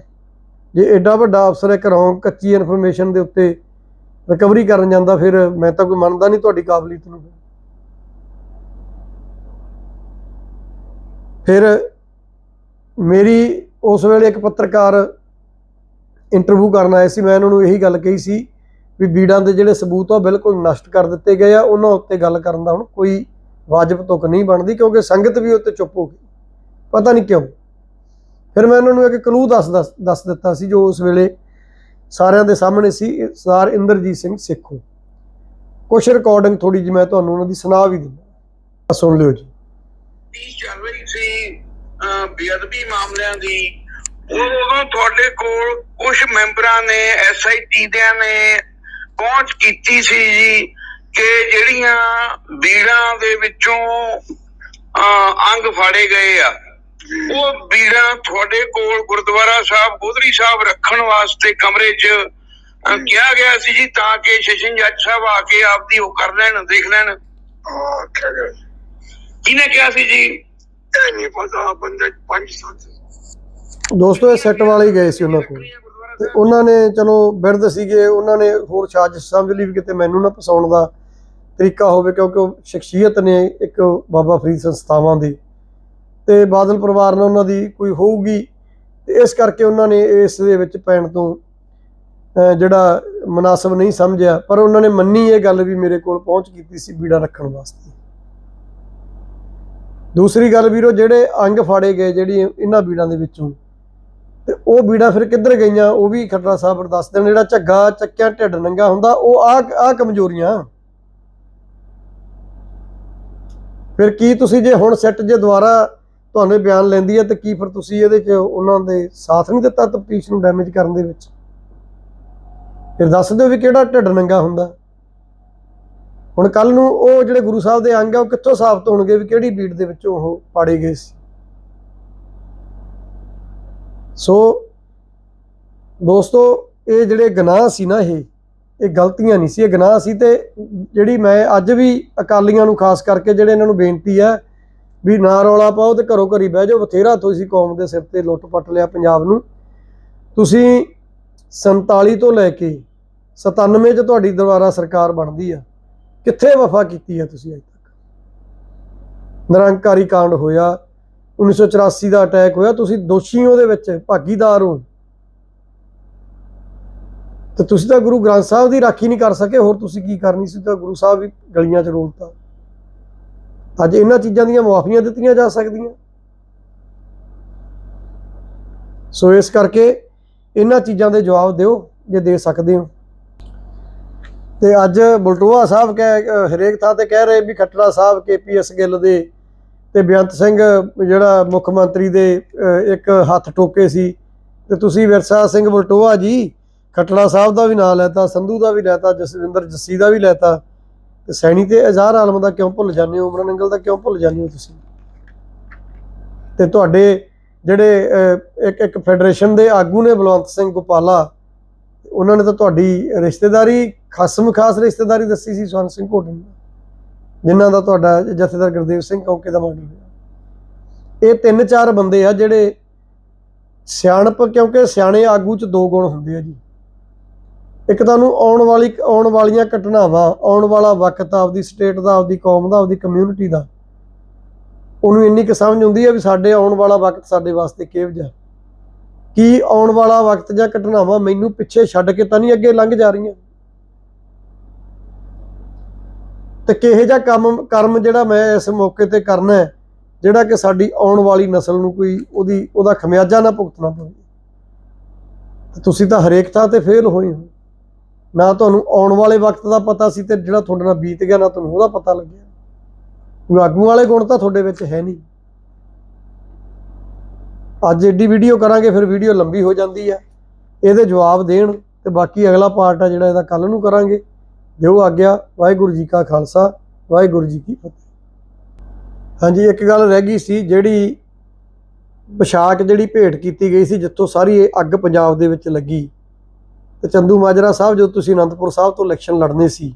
A: ਜੇ ਐਡਾ ਵੱਡਾ ਅਫਸਰ ਇੱਕ ਘਰੋਂ ਕੱਚੀ ਇਨਫੋਰਮੇਸ਼ਨ ਦੇ ਉੱਤੇ ਰਿਕਵਰੀ ਕਰਨ ਜਾਂਦਾ, ਫਿਰ ਮੈਂ ਤਾਂ ਕੋਈ ਮੰਨਦਾ ਨਹੀਂ ਤੁਹਾਡੀ ਕਾਬਲੀਅਤ ਨੂੰ। ਫਿਰ ਮੇਰੀ ਉਸ ਵੇਲੇ ਇੱਕ ਪੱਤਰਕਾਰ ਇੰਟਰਵਿਊ ਕਰਨ ਆਏ ਸੀ, ਮੈਂ ਉਹਨਾਂ ਨੂੰ ਇਹੀ ਗੱਲ ਕਹੀ ਸੀ ਵੀ ਬੀੜਾਂ ਦੇ ਜਿਹੜੇ ਸਬੂਤ ਆ ਉਹ ਬਿਲਕੁਲ ਨਸ਼ਟ ਕਰ ਦਿੱਤੇ ਗਏ ਆ, ਉਹਨਾਂ ਉੱਤੇ ਗੱਲ ਕਰਨ ਦਾ ਹੁਣ ਕੋਈ ਵਾਜਬ ਤੁਕ ਨਹੀਂ ਬਣਦੀ ਕਿਉਂਕਿ ਸੰਗਤ ਵੀ ਉੱਤੇ ਚੁੱਪ ਹੋ ਗਈ। ਪਤਾ ਨਹੀਂ ਕਿਉਂ। ਫਿਰ ਮੈਂ ਉਹਨਾਂ ਨੂੰ ਇੱਕ ਕਲੂ ਦੱਸ ਦੱਸ ਦਿੱਤਾ ਸੀ ਜੋ ਉਸ ਵੇਲੇ ਸਾਰਿਆਂ ਦੇ ਸਾਹਮਣੇ ਸੀ, ਇਹ ਇੰਦਰਜੀਤ ਸਿੰਘ ਸੇਖੋਂ। ਕੁਛ ਰਿਕਾਰਡਿੰਗ ਥੋੜੀ ਜਿਹੀ ਮੈਂ ਤੁਹਾਨੂੰ ਉਹਨਾਂ ਦੀ ਸੁਣਾ ਵੀ ਦਿੰਦਾ। ਸੁਣ ਲਿਓ ਜੀ।
B: ਚੱਲ ਰਹੀ ਸੀ ਬੇਅਦਬੀ ਮਾਮਲਿਆਂ ਦੀ? ਉਦੋਂ ਤੁਹਾਡੇ ਕੋਲ ਕੁਝ ਮੈਂਬਰਾਂ ਨੇ ਐਸਆਈਟੀ ਦਿਆਂ ਨੇ ਪਹੁੰਚ ਕੀਤੀ ਸੀ ਜੀ। ਕਿ ਜਿਹੜੀਆਂ ਬੀੜਾਂ ਦੇ ਵਿੱਚੋਂ ਅੰਗ ਫਾੜੇ ਗਏ ਆ ਉਹ ਬੀੜਾਂ ਤੁਹਾਡੇ ਕੋਲ ਗੁਰਦੁਆਰਾ ਸਾਹਿਬ ਗੋਦਰੀ ਸਾਹਿਬ ਰੱਖਣ ਵਾਸਤੇ ਕਮਰੇ 'ਚ ਕਿਹਾ ਗਿਆ ਸੀ ਜੀ ਤਾਂ ਕਿ ਸ਼ਸ਼ਨ ਜੱਜ ਸਾਹਿਬ ਆ ਕੇ ਆਪਦੀ ਉਹ ਕਰ ਲੈਣ ਦੇਖ ਲੈਣ। ਕਿਹਨੇ ਕਿਹਾ ਸੀ ਜੀ? ਇਹ ਨਹੀਂ ਪਤਾ ਬੰਦੇ ਪੰਜ ਸੱਤ।
A: ਦੋਸਤੋ ਇਹ ਸੈੱਟ ਵਾਲੇ ਹੀ ਗਏ ਸੀ ਉਹਨਾਂ ਕੋਲ। ਤੇ ਉਹਨਾਂ ਨੇ ਚਲੋ ਬਿਰਧ ਸੀਗੇ, ਉਹਨਾਂ ਨੇ ਹੋਰ ਸਾਜ਼ਿਸ਼ ਸਮਝ ਲਈ ਵੀ ਕਿਤੇ ਮੈਨੂੰ ਨਾ ਫਸਾਉਣ ਦਾ ਤਰੀਕਾ ਹੋਵੇ, ਕਿਉਂਕਿ ਉਹ ਸ਼ਖਸੀਅਤ ਨੇ ਇੱਕ ਬਾਬਾ ਫਰੀਦ ਸੰਸਥਾਵਾਂ ਦੀ। ਤੇ ਬਾਦਲ ਪਰਿਵਾਰ ਨਾਲ ਉਹਨਾਂ ਦੀ ਕੋਈ ਹੋਊਗੀ, ਤੇ ਇਸ ਕਰਕੇ ਉਹਨਾਂ ਨੇ ਇਸ ਦੇ ਵਿੱਚ ਪੈਣ ਤੋਂ ਜਿਹੜਾ ਮناسب ਨਹੀਂ ਸਮਝਿਆ, ਪਰ ਉਹਨਾਂ ਨੇ ਮੰਨੀ ਇਹ ਗੱਲ ਵੀ ਮੇਰੇ ਕੋਲ ਪਹੁੰਚ ਕੀਤੀ ਸੀ ਬੀੜਾ ਰੱਖਣ ਵਾਸਤੇ। ਦੂਸਰੀ ਗੱਲ ਵੀਰੋ, ਜਿਹੜੇ ਅੰਗ ਫਾੜੇ ਗਏ, ਜਿਹੜੀ ਇਹਨਾਂ ਬੀੜਾਂ ਦੇ ਵਿੱਚੋਂ ਤੇ ਉਹ ਬੀੜਾ ਫਿਰ ਕਿੱਧਰ ਗਈਆਂ? ਉਹ ਵੀ ਖੱਟਰਾ ਸਾਹਿਬ ਦੱਸ ਦੇਣ, ਜਿਹੜਾ ਝੱਗਾ, ਚੱਕਿਆ, ਢਿੱਡ ਨੰਗਾ ਹੁੰਦਾ, ਉਹ ਆ ਆ ਕਮਜ਼ੋਰੀਆਂ। ਫਿਰ ਕੀ ਤੁਸੀਂ ਜੇ ਹੁਣ ਸੈੱਟ ਜੇ ਦੁਬਾਰਾ ਤੁਹਾਨੂੰ ਬਿਆਨ ਲੈਂਦੀ ਹੈ, ਤੇ ਕੀ ਫਿਰ ਤੁਸੀਂ ਇਹਦੇ 'ਚ ਉਹਨਾਂ ਦੇ ਸਾਥ ਨਹੀਂ ਦਿੱਤਾ ਤਫਤੀਸ਼ ਨੂੰ ਡੈਮੇਜ ਕਰਨ ਦੇ ਵਿੱਚ? ਫਿਰ ਦੱਸ ਦਿਓ ਵੀ ਕਿਹੜਾ ਢਿੱਡ ਨੰਗਾ ਹੁੰਦਾ। ਹੁਣ ਕੱਲ ਨੂੰ ਉਹ ਜਿਹੜੇ ਗੁਰੂ ਸਾਹਿਬ ਦੇ ਅੰਗ ਆ, ਉਹ ਕਿੱਥੋਂ ਸਾਬਤ ਹੋਣਗੇ ਵੀ ਕਿਹੜੀ ਬੀੜ ਦੇ ਵਿੱਚੋਂ ਉਹ ਪਾੜੇ ਗਏ ਸੀ? ਸੋ ਦੋਸਤੋ, ਇਹ ਜਿਹੜੇ ਗਨਾਹ ਸੀ ਨਾ ਇਹ ਇਹ ਗਲਤੀਆਂ ਨਹੀਂ ਸੀ, ਇਹ ਗੁਨਾਹ ਸੀ ਤੇ ਜਿਹੜੀ ਮੈਂ ਅੱਜ ਵੀ ਅਕਾਲੀਆਂ ਨੂੰ ਖਾਸ ਕਰਕੇ ਜਿਹੜੇ ਇਹਨਾਂ ਨੂੰ ਬੇਨਤੀ ਹੈ ਵੀ ਨਾ ਰੌਲਾ ਪਾਓ ਤੇ ਘਰੋਂ ਘਰੀ ਬਹਿ ਜਾਓ, ਬਥੇਰਾ ਤੁਸੀਂ ਕੌਮ ਦੇ ਸਿਰ ਤੇ ਲੁੱਟ ਪੱਟ ਲਿਆ ਪੰਜਾਬ ਨੂੰ। ਤੁਸੀਂ 47 ਤੋਂ ਲੈ ਕੇ 97 ਚ ਤੁਹਾਡੀ ਦੁਬਾਰਾ ਸਰਕਾਰ ਬਣਦੀ ਆ, ਕਿੱਥੇ ਵਫਾ ਕੀਤੀ ਹੈ ਤੁਸੀਂ ਅਜੇ ਤੱਕ? ਨਿਰੰਕਾਰੀ ਕਾਂਡ ਹੋਇਆ 1984 ਦਾ ਅਟੈਕ ਹੋਇਆ, ਤੁਸੀਂ ਦੋਸ਼ੀ ਉਹਦੇ ਵਿੱਚ, ਭਾਗੀਦਾਰ ਹੋ। ਤੇ ਤੁਸੀਂ ਤਾਂ ਗੁਰੂ ਗ੍ਰੰਥ ਸਾਹਿਬ ਦੀ ਰਾਖੀ ਨਹੀਂ ਕਰ ਸਕੇ, ਹੋਰ ਤੁਸੀਂ ਕੀ ਕਰਨੀ ਸੀ? ਤਾਂ ਗੁਰੂ ਸਾਹਿਬ ਵੀ ਗਲੀਆਂ 'ਚ ਰੋਲਤਾ। ਅੱਜ ਇਹਨਾਂ ਚੀਜ਼ਾਂ ਦੀਆਂ ਮੁਆਫੀਆਂ ਦਿੱਤੀਆਂ ਜਾ ਸਕਦੀਆਂ। ਸੋ ਇਸ ਕਰਕੇ ਇਹਨਾਂ ਚੀਜ਼ਾਂ ਦੇ ਜਵਾਬ ਦਿਓ, ਜੇ ਦੇ ਸਕਦੇ ਹੋ। ਤੇ ਅੱਜ ਬਲਟੋਆ ਸਾਹਿਬ ਕਹਿ ਹਰੇਕ ਥਾਂ ਤੇ ਕਹਿ ਰਹੇ ਵੀ ਖੱਟੜਾ ਸਾਹਿਬ ਕੇਪੀਐਸ ਗਿੱਲ ਦੇ ਤੇ ਬੇਅੰਤ ਸਿੰਘ ਜਿਹੜਾ ਮੁੱਖ ਮੰਤਰੀ ਦੇ ਇੱਕ ਹੱਥ ਟੋਕੇ ਸੀ। ਤੇ ਤੁਸੀਂ ਵਿਰਸਾ ਸਿੰਘ ਬਲਟੋਆ ਜੀ ਖੱਟੜਾ ਸਾਹਿਬ ਦਾ ਵੀ ਨਾਂ ਲੈਤਾ, ਸੰਧੂ ਦਾ ਵੀ ਲੈਤਾ, ਜਸਵਿੰਦਰ ਜੱਸੀ ਦਾ ਵੀ ਲੈਤਾ। ਤੇ ਸੈਣੀ ਤੇ ਅਜ਼ਾਰ ਆਲਮ ਦਾ ਕਿਉਂ ਭੁੱਲ ਜਾਂਦੇ ਹੋ? ਉਮਰਨ ਅੰਗਲ ਦਾ ਕਿਉਂ ਭੁੱਲ ਜਾਂਦੇ ਹੋ ਤੁਸੀਂ? ਤੇ ਤੁਹਾਡੇ ਜਿਹੜੇ ਇੱਕ ਇੱਕ ਫੈਡਰੇਸ਼ਨ ਦੇ ਆਗੂ ਨੇ ਬਲਵੰਤ ਸਿੰਘ ਗੋਪਾਲਾ, ਉਹਨਾਂ ਨੇ ਤਾਂ ਤੁਹਾਡੀ ਰਿਸ਼ਤੇਦਾਰੀ ਖਸਮ ਖਾਸ ਰਿਸ਼ਤੇਦਾਰੀ ਦੱਸੀ ਸੀ ਸਵਰਨ ਸਿੰਘ ਘੋਟਨ ਨਾਲ ਜਿਨ੍ਹਾਂ ਦਾ ਤੁਹਾਡਾ ਜਥੇਦਾਰ ਗੁਰਦੇਵ ਸਿੰਘ ਕੌਂਕੇ ਦਾ ਮਰਡਰ ਹੋਇਆ। ਇਹ ਤਿੰਨ ਚਾਰ ਬੰਦੇ ਆ ਜਿਹੜੇ ਸਿਆਣਪ, ਕਿਉਂਕਿ ਸਿਆਣੇ ਆਗੂ ਚ ਦੋ ਗੁਣ ਹੁੰਦੇ ਆ ਜੀ। ਇੱਕ ਤੁਹਾਨੂੰ ਆਉਣ ਵਾਲੀ, ਆਉਣ ਵਾਲੀਆਂ ਘਟਨਾਵਾਂ, ਆਉਣ ਵਾਲਾ ਵਕਤ ਆਪਦੀ ਸਟੇਟ ਦਾ, ਆਪਦੀ ਕੌਮ ਦਾ, ਆਪਦੀ ਕਮਿਊਨਿਟੀ ਦਾ, ਉਹਨੂੰ ਇੰਨੀ ਕੁ ਸਮਝ ਹੁੰਦੀ ਹੈ ਵੀ ਸਾਡੇ ਆਉਣ ਵਾਲਾ ਵਕਤ ਸਾਡੇ ਵਾਸਤੇ ਕਿਹੋ ਜਿਹਾ ਕੀ ਆਉਣ ਵਾਲਾ ਵਕਤ ਜਾਂ ਘਟਨਾਵਾਂ ਮੈਨੂੰ ਪਿੱਛੇ ਛੱਡ ਕੇ ਤਾਂ ਨਹੀਂ ਅੱਗੇ ਲੰਘ ਜਾ ਰਹੀਆਂ? ਤੇ ਕਿਹੋ ਜਿਹਾ ਕੰਮ, ਕਰਮ ਜਿਹੜਾ ਮੈਂ ਇਸ ਮੌਕੇ ਤੇ ਕਰਨਾ ਹੈ, ਜਿਹੜਾ ਕਿ ਸਾਡੀ ਆਉਣ ਵਾਲੀ ਨਸਲ ਨੂੰ ਕੋਈ ਉਹਦੀ, ਉਹਦਾ ਖਮਿਆਜਾ ਨਾ ਭੁਗਤਣਾ ਪਵੇ। ਤੁਸੀਂ ਤਾਂ ਹਰੇਕ ਥਾਂ ਤੇ ਫੇਲ ਹੋਏ ਹੋ। ਨਾ ਤੁਹਾਨੂੰ ਆਉਣ ਵਾਲੇ ਵਕਤ ਦਾ ਪਤਾ ਸੀ ਤੇ ਜਿਹੜਾ ਤੁਹਾਡੇ ਨਾਲ ਬੀਤ ਗਿਆ, ਨਾ ਤੁਹਾਨੂੰ ਉਹਦਾ ਪਤਾ ਲੱਗਿਆ। ਕੋਈ ਆਗੂ ਵਾਲੇ ਗੁਣ ਤਾਂ ਤੁਹਾਡੇ ਵਿੱਚ ਹੈ ਨਹੀਂ। ਅੱਜ ਏਡੀ ਵੀਡੀਓ ਕਰਾਂਗੇ, ਫਿਰ ਵੀਡੀਓ ਲੰਬੀ ਹੋ ਜਾਂਦੀ ਆ ਇਹਦੇ ਜਵਾਬ ਦੇਣ ਤੇ ਬਾਕੀ ਅਗਲਾ ਪਾਰਟ ਆ ਜਿਹੜਾ, ਇਹਦਾ ਕੱਲ ਨੂੰ ਕਰਾਂਗੇ। ਦਿਓ ਆਗਿਆ, ਵਾਹਿਗੁਰੂ ਜੀ ਕਾ ਖਾਲਸਾ, ਵਾਹਿਗੁਰੂ ਜੀ ਕੀ ਫਤਿਹ। ਹਾਂਜੀ, ਇੱਕ ਗੱਲ ਰਹਿ ਗਈ ਸੀ, ਜਿਹੜੀ ਪੋਸ਼ਾਕ ਜਿਹੜੀ ਭੇਟ ਕੀਤੀ ਗਈ ਸੀ, ਜਿੱਥੋਂ ਸਾਰੀ ਇਹ ਅੱਗ ਪੰਜਾਬ ਦੇ ਵਿੱਚ ਲੱਗੀ। ਤੇ ਚੰਦੂ ਮਾਜਰਾ ਸਾਹਿਬ, ਜਦੋਂ ਤੁਸੀਂ ਅਨੰਦਪੁਰ ਸਾਹਿਬ ਤੋਂ ਇਲੈਕਸ਼ਨ ਲੜਨੇ ਸੀ,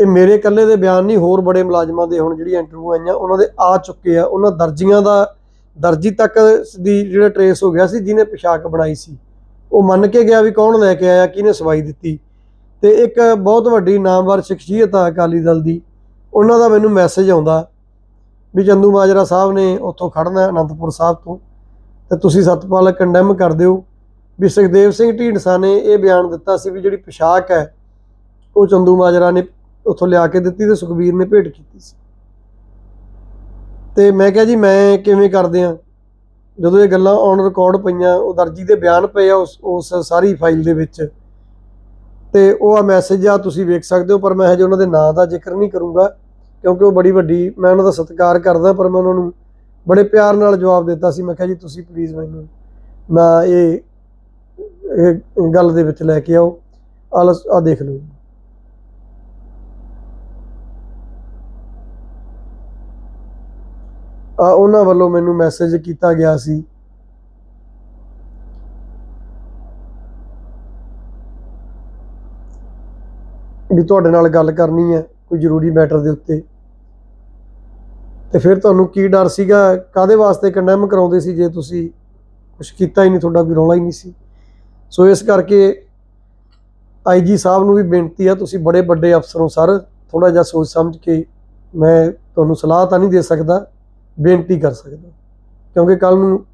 A: ਇਹ ਮੇਰੇ ਇਕੱਲੇ ਦੇ ਬਿਆਨ ਨਹੀਂ, ਹੋਰ ਬੜੇ ਮੁਲਾਜ਼ਮਾਂ ਦੇ ਹੁਣ ਜਿਹੜੀਆਂ ਇੰਟਰਵਿਊ ਆਈਆਂ, ਉਹਨਾਂ ਦੇ ਆ ਚੁੱਕੇ ਆ। ਉਹਨਾਂ ਦਰਜੀਆਂ ਦਾ, ਦਰਜੀ ਤੱਕ ਦੀ ਜਿਹੜਾ ਟਰੇਸ ਹੋ ਗਿਆ ਸੀ, ਜਿਹਨੇ ਪੋਸ਼ਾਕ ਬਣਾਈ ਸੀ। ਉਹ ਮੰਨ ਕੇ ਗਿਆ ਵੀ ਕੌਣ ਲੈ ਕੇ ਆਇਆ, ਕਿਹਨੇ ਸਵਾਈ ਦਿੱਤੀ। ਤੇ ਇੱਕ ਬਹੁਤ ਵੱਡੀ ਨਾਮਵਰ ਸ਼ਖਸੀਅਤ ਆ ਅਕਾਲੀ ਦਲ ਦੀ। ਉਹਨਾਂ ਦਾ ਮੈਨੂੰ ਮੈਸੇਜ ਆਉਂਦਾ ਵੀ ਚੰਦੂ ਮਾਜਰਾ ਸਾਹਿਬ ਨੇ ਉੱਥੋਂ ਖੜਨਾ ਅਨੰਦਪੁਰ ਸਾਹਿਬ ਤੋਂ। ਤੇ ਤੁਸੀਂ ਸਤਪਾਲ ਕੰਡੈਮ ਕਰ ਦਿਓ ਵੀ ਸੁਖਦੇਵ ਸਿੰਘ ਢੀਂਡਸਾ ਨੇ ਇਹ ਬਿਆਨ ਦਿੱਤਾ ਸੀ ਵੀ ਜਿਹੜੀ ਪੋਸ਼ਾਕ ਹੈ, ਉਹ ਚੰਦੂ ਮਾਜਰਾ ਨੇ ਉੱਥੋਂ ਲਿਆ ਕੇ ਦਿੱਤੀ ਤੇ ਸੁਖਬੀਰ ਨੇ ਭੇਟ ਕੀਤੀ ਸੀ। ਤੇ ਮੈਂ ਕਿਹਾ ਜੀ, ਮੈਂ ਕਿਵੇਂ ਕਰਦੇ ਆ ਜਦੋਂ ਇਹ ਗੱਲਾਂ ਔਨ ਰਿਕਾਰਡ ਪਈਆਂ, ਉਹ ਦਰਜੀ ਦੇ ਬਿਆਨ ਪਏ ਆ ਉਸ ਉਸ ਸਾਰੀ ਫਾਈਲ ਦੇ ਵਿੱਚ। ਤੇ ਉਹ ਆ ਮੈਸੇਜ ਆ, ਤੁਸੀਂ ਵੇਖ ਸਕਦੇ ਹੋ, ਪਰ ਮੈਂ ਹਜੇ ਉਹਨਾਂ ਦੇ ਨਾਂ ਦਾ ਜ਼ਿਕਰ ਨਹੀਂ ਕਰੂੰਗਾ, ਕਿਉਂਕਿ ਉਹ ਬੜੀ ਵੱਡੀ, ਮੈਂ ਉਹਨਾਂ ਦਾ ਸਤਿਕਾਰ ਕਰਦਾ, ਪਰ ਮੈਂ ਉਹਨਾਂ ਨੂੰ ਬੜੇ ਪਿਆਰ ਨਾਲ ਜਵਾਬ ਦਿੱਤਾ ਸੀ, ਮੈਂ ਕਿਹਾ ਜੀ ਤੁਸੀਂ ਪਲੀਜ਼ ਮੈਨੂੰ ਨਾ ਇਹ ਗੱਲ ਦੇ ਵਿੱਚ ਲੈ ਕੇ ਆਓ, ਆਹ ਆ ਦੇਖ ਲਓ ਜੀ। ਆ ਉਹਨਾਂ ਵੱਲੋਂ ਮੈਨੂੰ ਮੈਸੇਜ ਕੀਤਾ ਗਿਆ ਸੀ ਵੀ ਤੁਹਾਡੇ ਨਾਲ ਗੱਲ ਕਰਨੀ ਹੈ ਕੋਈ ਜ਼ਰੂਰੀ ਮੈਟਰ ਦੇ ਉੱਤੇ। ਤੇ ਫਿਰ ਤੁਹਾਨੂੰ ਕੀ ਡਰ ਸੀਗਾ? ਕਾਦੇ ਵਾਸਤੇ ਕੰਡੈਮ ਕਰਾਉਂਦੇ ਸੀ ਜੇ ਤੁਸੀਂ ਕੁਝ ਕੀਤਾ ਹੀ ਨਹੀਂ, ਤੁਹਾਡਾ ਕੋਈ ਰੌਲਾ ਹੀ ਨਹੀਂ ਸੀ? ਸੋ ਇਸ ਕਰਕੇ ਆਈਜੀ ਸਾਹਿਬ ਨੂੰ ਵੀ ਬੇਨਤੀ ਆ, ਤੁਸੀਂ ਬੜੇ ਵੱਡੇ ਅਫਸਰੋਂ ਸਰ ਥੋੜਾ ਜਿਹਾ ਸੋਚ ਸਮਝ ਕੇ ਮੈਂ ਤੁਹਾਨੂੰ ਸਲਾਹ ਤਾਂ ਨਹੀਂ ਦੇ ਸਕਦਾ, ਬੇਨਤੀ ਕਰ ਸਕਦਾ। ਕਿਉਂਕਿ ਕੱਲ ਨੂੰ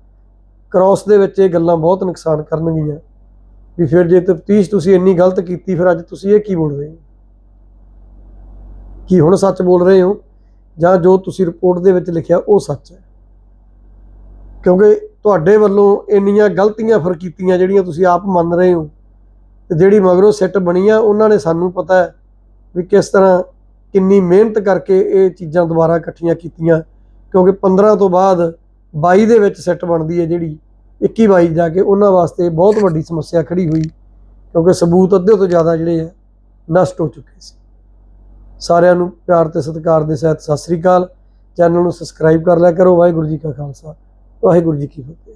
A: ਕ੍ਰਾਸ ਦੇ ਵਿੱਚ ਇਹ ਗੱਲਾਂ ਬਹੁਤ ਨੁਕਸਾਨ ਕਰਨਗੀਆਂ। ਵੀ ਫਿਰ ਜੇ ਤਫਤੀਸ਼ ਤੁਸੀਂ ਇੰਨੀ ਗਲਤ ਕੀਤੀ, ਫਿਰ ਅੱਜ ਤੁਸੀਂ ਇਹ ਕੀ ਬੋਲ ਰਹੇ ਹੋ? ਕੀ ਹੁਣ ਸੱਚ ਬੋਲ ਰਹੇ ਹੋ? ਜਾਂ ਜੋ ਤੁਸੀਂ ਰਿਪੋਰਟ ਦੇ ਵਿੱਚ ਲਿਖਿਆ ਉਹ ਸੱਚ ਹੈ? ਕਿਉਂਕਿ ਤੁਹਾਡੇ ਵੱਲੋਂ ਇੰਨੀਆਂ ਗਲਤੀਆਂ ਫਿਰ ਕੀਤੀਆਂ ਜਿਹੜੀਆਂ ਤੁਸੀਂ ਆਪ ਮੰਨ ਰਹੇ ਹੋ। ਤੇ ਜਿਹੜੀ ਮਗਰੋਂ ਸੈੱਟ ਬਣੀ ਆ, ਉਹਨਾਂ ਨੇ ਸਾਨੂੰ ਪਤਾ ਹੈ ਵੀ ਕਿਸ ਤਰ੍ਹਾਂ ਕਿੰਨੀ ਮਿਹਨਤ ਕਰਕੇ ਇਹ ਚੀਜ਼ਾਂ ਦੁਬਾਰਾ ਇਕੱਠੀਆਂ ਕੀਤੀਆਂ। ਕਿਉਂਕਿ 15 ਤੋਂ ਬਾਅਦ 22 ਦੇ ਵਿੱਚ ਸੈੱਟ ਬਣਦੀ ਹੈ ਜਿਹੜੀ 21 22 ਜਾ ਕੇ, ਉਹਨਾਂ ਵਾਸਤੇ ਬਹੁਤ ਵੱਡੀ ਸਮੱਸਿਆ ਖੜੀ ਹੋਈ। ਕਿਉਂਕਿ ਸਬੂਤ ਅੱਧੇ ਤੋਂ ਜ਼ਿਆਦਾ ਜਿਹੜੇ ਆ ਨਸ਼ਟ ਹੋ ਚੁੱਕੇ ਸੀ। ਸਾਰਿਆਂ ਨੂੰ ਪਿਆਰ ਤੇ ਸਤਿਕਾਰ ਦੇ ਸਹਿਤ ਸਤਿ ਸ੍ਰੀ ਅਕਾਲ। ਚੈਨਲ ਨੂੰ ਸਬਸਕ੍ਰਾਈਬ ਕਰ ਲਿਆ ਕਰੋ। ਵਾਹਿਗੁਰੂ ਜੀ ਕਾ ਖਾਲਸਾ, ਵਾਹਿਗੁਰੂ ਜੀ ਕੀ ਫਤਿਹ।